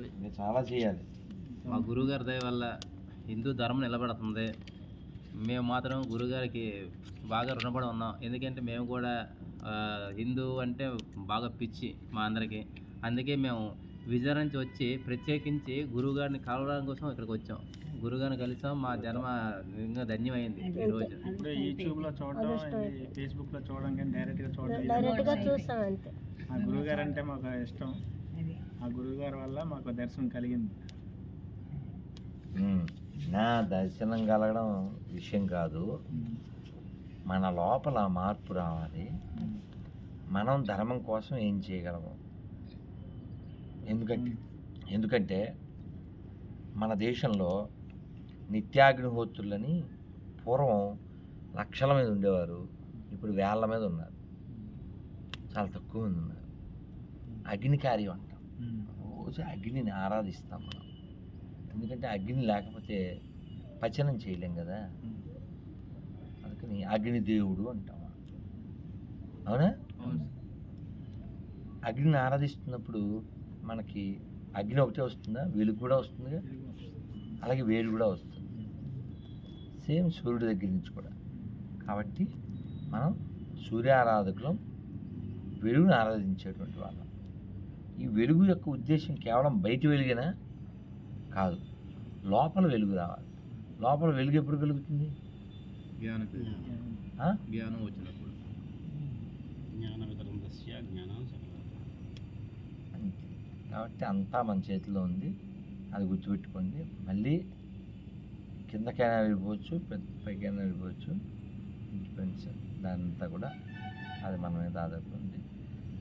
చేయాలండి ఇంకా చాలా చేయాలి. మా గురువుగారి దయ వల్ల హిందూ ధర్మం నిలబడుతుంది. మేము మాత్రం గురుగారికి బాగా రుణపడి ఉన్నాం. ఎందుకంటే మేము కూడా హిందూ అంటే బాగా పిచ్చి మా అందరికీ. అందుకే మేము విజయనగరం నుంచి వచ్చి ప్రత్యేకించి గురువుగారిని కలవడం కోసం ఇక్కడికి వచ్చాం. గురుగారిని కలిసాం. మా జన్మ ఇంకా ధన్యమైంది ఈరోజు ఇప్పుడు యూట్యూబ్లో చూడడం ఫేస్బుక్లో చూడడం కానీ డైరెక్ట్గా చూడడం డైరెక్ట్గా చూస్తాం అంతే. ఆ గురువు గారు అంటే మాకు ఇష్టం. ఆ గురువు గారి వల్ల మాకు దర్శనం కలిగింది. నా దర్శనం కలగడం విషయం కాదు. మన లోపల మార్పు రావాలి. మనం ధర్మం కోసం ఏం చేయగలము? ఎందుకంటే ఎందుకంటే మన దేశంలో నిత్యాగ్నిహోత్రులని పూర్వం లక్షల మీద ఉండేవారు. ఇప్పుడు వేళ్ళ మీద ఉన్నారు. చాలా తక్కువ మంది ఉన్నారు. అగ్ని కార్యం రోజు అగ్నిని ఆరాధిస్తాం మనం. ఎందుకంటే అగ్ని లేకపోతే పచనం చేయలేం కదా. అందుకని అగ్ని దేవుడు అంటాం. అవునా? అగ్నిని ఆరాధిస్తున్నప్పుడు మనకి అగ్ని ఒకటే వస్తుందా? వెలుగు కూడా వస్తుందిగా? అలాగే వేడి కూడా వస్తుంది. సేమ్ సూర్యుడి దగ్గర నుంచి కూడా. కాబట్టి మనం సూర్య ఆరాధకులం వెలుగుని ఆరాధించేటువంటి వాళ్ళం. ఈ వెలుగు యొక్క ఉద్దేశం కేవలం బయట వెలుగేనా? కాదు. లోపల వెలుగు రావాలి. లోపల వెలుగు ఎప్పుడు వెలుగుతుంది జ్ఞానం ఆ? జ్ఞానం వచ్చినప్పుడు. అంతే. కాబట్టి అంతా మన చేతిలో ఉంది. అది గుర్తుపెట్టుకోండి. మళ్ళీ కిందకైనా వెళ్ళిపోవచ్చు పెద్ద పైకైనా వెళ్ళిపోవచ్చు. డిపెండ్స్ దానంతా కూడా అది మన మీద ఆధారపడి ఉంది.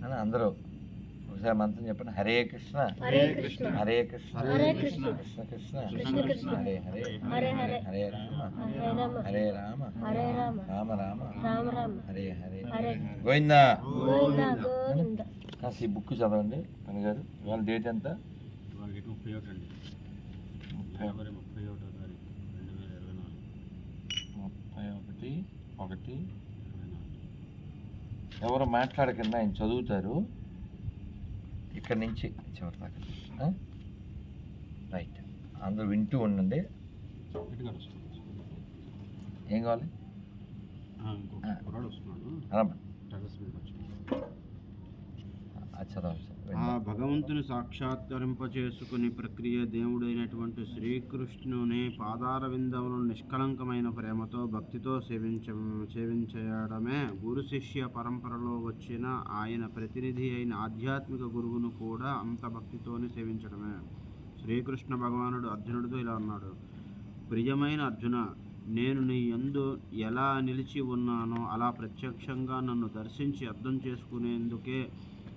అని అందరూ ఒకసారి మంత్రం చెప్పండి. హరే కృష్ణ. హరే కృష్ణ. హరే కృష్ణ. హరే కృష్ణ. కృష్ణ. కృష్ణ హరే హరే. హరే హరే. హరే రామ. హరే రామ. హరే రామ. రామ. రామ రామ. రామ హరే హరే. హరే. గోవిందా. ఈ బుక్ చదవండి పని గారు. ఇవాళ డేట్ ఎంత? ముప్పై ఒకటి అండి. ముప్పై ఒకటో తారీఖు రెండు వేల ఇరవై నాలుగు. ముప్పై ఒకటి ఎవరు మాట్లాడకుండా ఆయన చదువుతారు. ఇక్కడి నుంచి చివరి దాకా? రైట్ అందరూ వింటూ ఉండండి. ఏం కావాలి? ఆ భగవంతుని సాక్షాత్కరింపచేసుకుని ప్రక్రియ దేవుడైనటువంటి శ్రీకృష్ణుని పాదార విందములను నిష్కలంకమైన ప్రేమతో భక్తితో సేవించ సేవించడమే గురు శిష్య పరంపరలో వచ్చిన ఆయన ప్రతినిధి అయిన ఆధ్యాత్మిక గురువును కూడా అంత భక్తితోనే సేవించడమే. శ్రీకృష్ణ భగవానుడు అర్జునుడితో ఇలా అన్నాడు ప్రియమైన అర్జున నేను నీ యందు ఎలా నిలిచి ఉన్నానో అలా ప్రత్యక్షంగా నన్ను దర్శించి అర్థం చేసుకునేందుకే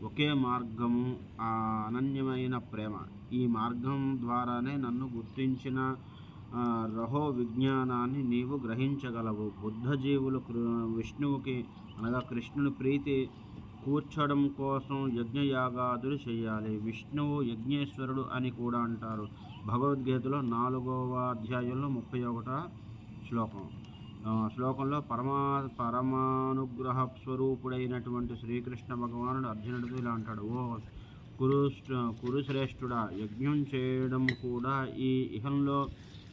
ఒకే మార్గము ఆ అనన్యమైన ప్రేమ. ఈ మార్గం ద్వారానే నన్ను గుర్తించిన రహో విజ్ఞానాన్ని నీవు గ్రహించగలవు. బుద్ధ జీవులు కృ- విష్ణువుకి అనగా కృష్ణుని ప్రీతి కూర్చడం కోసం యజ్ఞయాగాదులు చేయాలి. విష్ణువు యజ్ఞేశ్వరుడు అని కూడా అంటారు. భగవద్గీతలో నాలుగవ అధ్యాయంలో ముప్పై ఒకట శ్లోకం. శ్లోకంలో పరమా పరమానుగ్రహ స్వరూపుడైనటువంటి శ్రీకృష్ణ భగవానుడు అర్జునుడితో ఇలా అంటాడు. ఓ కురు కురుశ్రేష్ఠుడా యజ్ఞం చేయడం కూడా ఈ ఇహంలో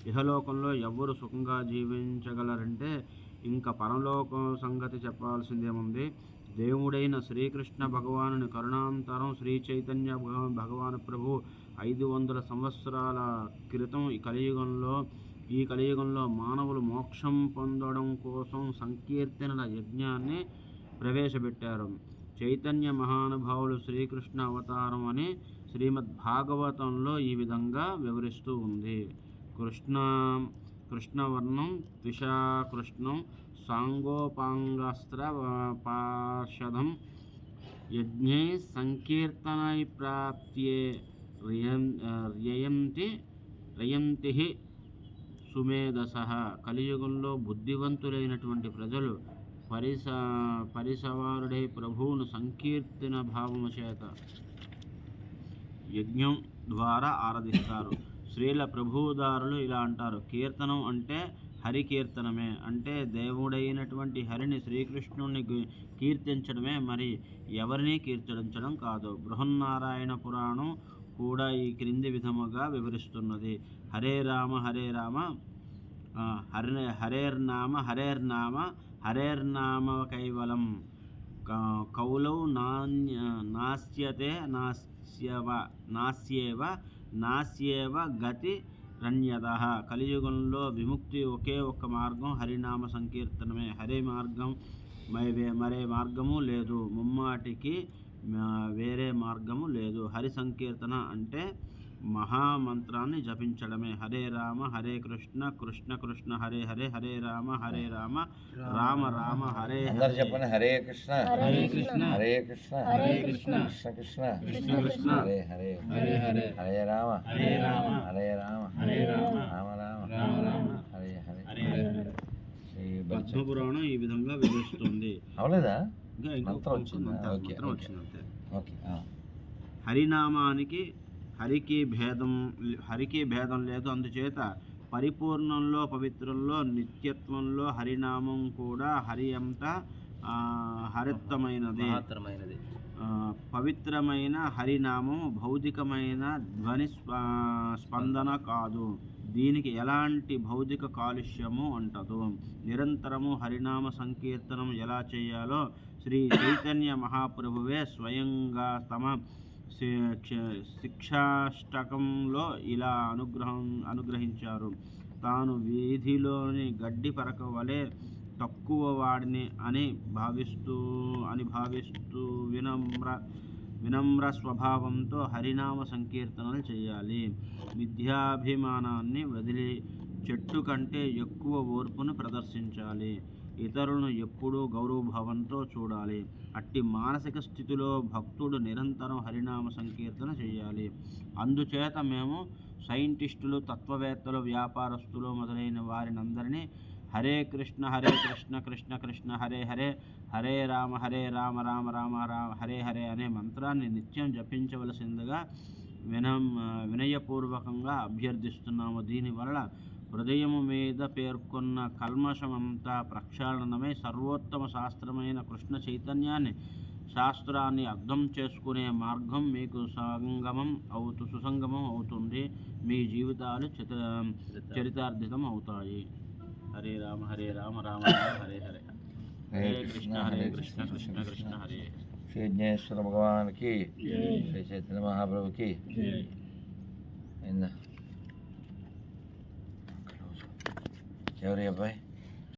ఇహలోకంలో ఎవరు సుఖంగా జీవించగలరంటే ఇంకా పరలోకం సంగతి చెప్పాల్సిందేముంది? దేవుడైన శ్రీకృష్ణ భగవానుని కరుణాంతరం శ్రీ చైతన్య భగవాన్ భగవాన్ ప్రభు ఐదు వందల సంవత్సరాల క్రితం ఈ కలియుగంలో ఈ కలియుగంలో మానవులు మోక్షం పొందడం కోసం సంకీర్తనల యజ్ఞాన్ని ప్రవేశపెట్టారు. చైతన్య మహానుభావులు శ్రీకృష్ణ అవతారం అని శ్రీమద్ భాగవతంలో ఈ విధంగా వివరిస్తూ ఉంది. కృష్ణ కృష్ణవర్ణం త్విషాకృష్ణం సాంగోపాంగాస్త్ర పార్షదం యజ్ఞై సంకీర్తనై ప్రాప్త్యే రయంతి రయంతి సుమేధస కలియుగంలో బుద్ధివంతులైనటువంటి ప్రజలు పరిస పరిసవారుడై ప్రభువును సంకీర్తన భావము చేత యజ్ఞం ద్వారా ఆరాధిస్తారు. స్త్రీల ప్రభువుదారులు ఇలా అంటారు. కీర్తనం అంటే హరి కీర్తనమే అంటే దేవుడైనటువంటి హరిని శ్రీకృష్ణుని కీర్తించడమే. మరి ఎవరిని కీర్తించడం కాదు. బృహన్నారాయణ పురాణం కూడా ఈ క్రింది విధముగా వివరిస్తున్నది. హరే రామ హరే రామ ఆ, హరేర్నామ హరేర్నామ హరేర్నామ కైవలం కౌలౌ నాణ్య నాస్యతే నాస్యవ నాస్యేవ నాస్యేవ గతి రణ్యత కలియుగంలో విముక్తి ఒకే ఒక్క మార్గం హరినామ సంకీర్తనమే. హరే మార్గం మరి వే- మరే మార్గము లేదు. ముమ్మాటికి వేరే మార్గము లేదు. హరి సంకీర్తన అంటే మహామంత్రాన్ని జపించడమే. హరే రామ హరే కృష్ణ కృష్ణ కృష్ణ హరే హరే హరే రామ హరే రామ రామ రామ హరే అందరు హరే చెప్పండి. హరే కృష్ణ హరే కృష్ణ హరే కృష్ణ హరే కృష్ణ కృష్ణ కృష్ణ కృష్ణ కృష్ణ హరే హరే హరే హరే హరే రామ హరే రామ హరే రామ హరే రామ రామ రామ రామ రామ హరే హరే. పద్మపురాణం ఈ విధంగా వివరిస్తుంది. అవలేదా? ఇంకా ఇంకో మంత్రం వచ్చిందా? మంత్రం ఓకే, ఓకే. హరినామానికి హరికి భేదం హరికి భేదం లేదు. అందుచేత పరిపూర్ణంలో పవిత్రంలో నిత్యత్వంలో హరినామం కూడా హరి అంత ఆ, పవిత్రమైన హరినామం భౌతికమైన ధ్వని స్ప- స్పందన కాదు. దీనికి ఎలాంటి భౌతిక కాలుష్యము అంటదు నిరంతరము హరినామ సంకీర్తనం ఎలా చేయాలో శ్రీ చైతన్య మహాప్రభువే స్వయంగా తమ శిక్షాష్టకంలో ఇలా అనుగ్రహం అనుగ్రహించారు. తాను వీధిలోని గడ్డి పరక వలె తక్కువ వాడిని అని భావిస్తూ అని భావిస్తూ వినమ్ర వినమ్ర స్వభావంతో హరినామ సంకీర్తనలు చేయాలి. విద్యాభిమానాన్ని వదిలి చెట్టు కంటే ఎక్కువ ఓర్పును ప్రదర్శించాలి. ఇతరులను ఎప్పుడూ గౌరవభావంతో చూడాలి. అట్టి మానసిక స్థితిలో భక్తుడు నిరంతరం హరినామ సంకీర్తన చేయాలి. అందుచేత మేము సైంటిస్టులు తత్వవేత్తలు వ్యాపారస్తులు మొదలైన వారినందరినీ హరే కృష్ణ హరే కృష్ణ కృష్ణ కృష్ణ హరే హరే హరే రామ హరే రామ రామ రామ రామ హరే హరే అనే మంత్రాన్ని నిత్యం జపించవలసిందిగా వినం వినయపూర్వకంగా అభ్యర్థిస్తున్నాము. దీనివల్ల హృదయము మీద పేర్కొన్న కల్మషమంతా ప్రక్షాళనమై సర్వోత్తమ శాస్త్రమైన కృష్ణ చైతన్యాన్ని శాస్త్రాన్ని అర్థం చేసుకునే మార్గం మీకు సంగమం అవుతు సుసంగమం అవుతుంది. మీ జీవితాలు చిత చరితార్థితం అవుతాయి. హరే రామ హరే రామ రామ రామ హరే హరే. హరే కృష్ణ హరే కృష్ణ కృష్ణ కృష్ణ హరే. శ్రీ విఘ్నేశ్వర భగవానికి శ్రీ చైతన్య మహాప్రభుకి કેવરિયાભાઈ